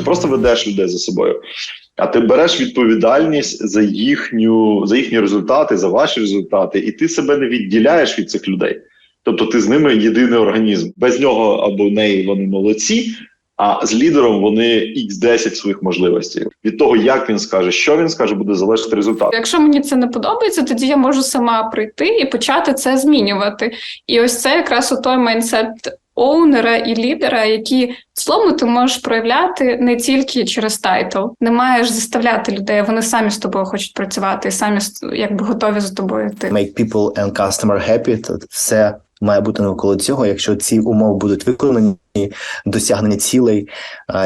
не просто ведеш людей за собою, а ти береш відповідальність за їхню за їхні результати, за ваші результати, і ти себе не відділяєш від цих людей. Тобто ти з ними єдиний організм. Без нього або неї вони молодці. А з лідером вони x 10 своїх можливостей. Від того, як він скаже, що він скаже, буде залежати результат. Якщо мені це не подобається, тоді я можу сама прийти і почати це змінювати. І ось це якраз у той майндсет оунера і лідера, які в цілому ти можеш проявляти не тільки через тайтл. Не маєш заставляти людей, вони самі з тобою хочуть працювати, і самі якби готові за тобою йти. make people and customer happy, то все має бути навколо цього. Якщо ці умови будуть виконані, досягнення цілей,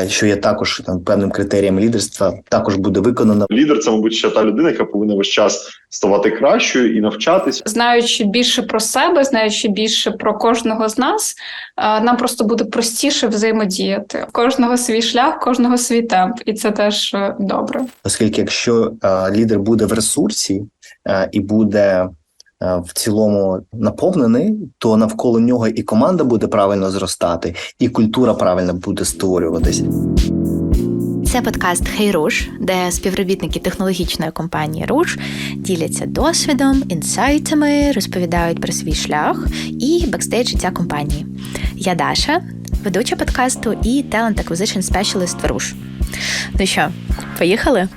що є також там певним критерієм лідерства, також буде виконано. Лідер це, мабуть, ще та людина, яка повинна весь час ставати кращою і навчатись. Знаючи більше про себе, знаючи більше про кожного з нас, е, нам просто буде простіше взаємодіяти. Кожного свій шлях, кожного свій темп, і це теж е, добре. Оскільки якщо лідер буде в ресурсі і буде в цілому наповнений, то навколо нього і команда буде правильно зростати, і культура правильно буде створюватись. Це подкаст Хей Руш, де співробітники технологічної компанії Руш діляться досвідом, інсайтами, розповідають про свій шлях і бекстейдж життя компанії. Я Даша, ведуча подкасту і Talent Acquisition Specialist в Руш. Ну що, поїхали?